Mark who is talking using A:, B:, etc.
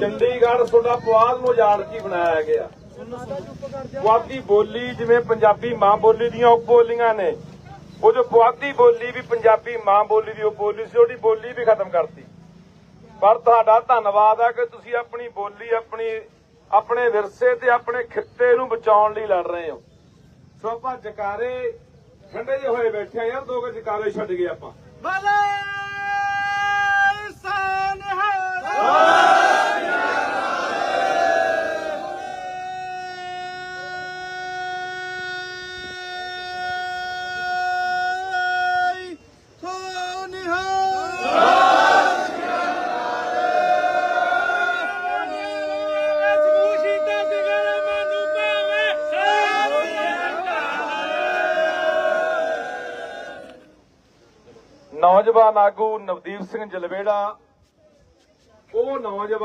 A: ਚੰਡੀਗੜ੍ਹ ਤੁਹਾਡਾ ਪੁਆਧ ਨੂੰ ਉਜਾੜ ਕੇ ਬਣਾਇਆ ਗਿਆ। ਪੁਆਧੀ ਬੋਲੀ ਜਿਵੇਂ ਪੰਜਾਬੀ ਮਾਂ ਬੋਲੀ ਦੀਆਂ ਉਪ ਬੋਲੀਆਂ ਨੇ। ਉਹ ਜੋ ਪੁਆਧੀ ਬੋਲੀ ਵੀ ਪੰਜਾਬੀ ਮਾਂ ਬੋਲੀ ਦੀ ਉਪ ਬੋਲੀ ਸੀ, ਉਹਦੀ ਬੋਲੀ ਵੀ ਖਤਮ ਕਰਤੀ। ਪਰ ਤੁਹਾਡਾ ਧੰਨਵਾਦ ਹੈ ਕਿ ਤੁਸੀਂ ਆਪਣੀ ਬੋਲੀ, ਆਪਣੀ, ਆਪਣੇ ਵਿਰਸੇ ਤੇ ਆਪਣੇ ਖਿੱਤੇ ਨੂੰ ਬਚਾਉਣ ਲਈ ਲੜ ਰਹੇ ਹੋ। ਸੋ ਆਪਾਂ ਜਕਾਰੇ ਠੰਡੇ ਜਿਹੇ ਹੋਏ ਬੈਠੇ ਆ ਯਾਰ, ਦੋ ਕੁ ਜਕਾਰੇ ਛੱਡ ਗਏ ਆਪਾਂ।
B: ਭਲੇ
A: ਨੌਜਵਾਨ ਆਗੂ ਨਵਦੀਪ ਸਿੰਘ ਜਲਵੇੜਾ ਉਹ ਨੌਜਵਾਨ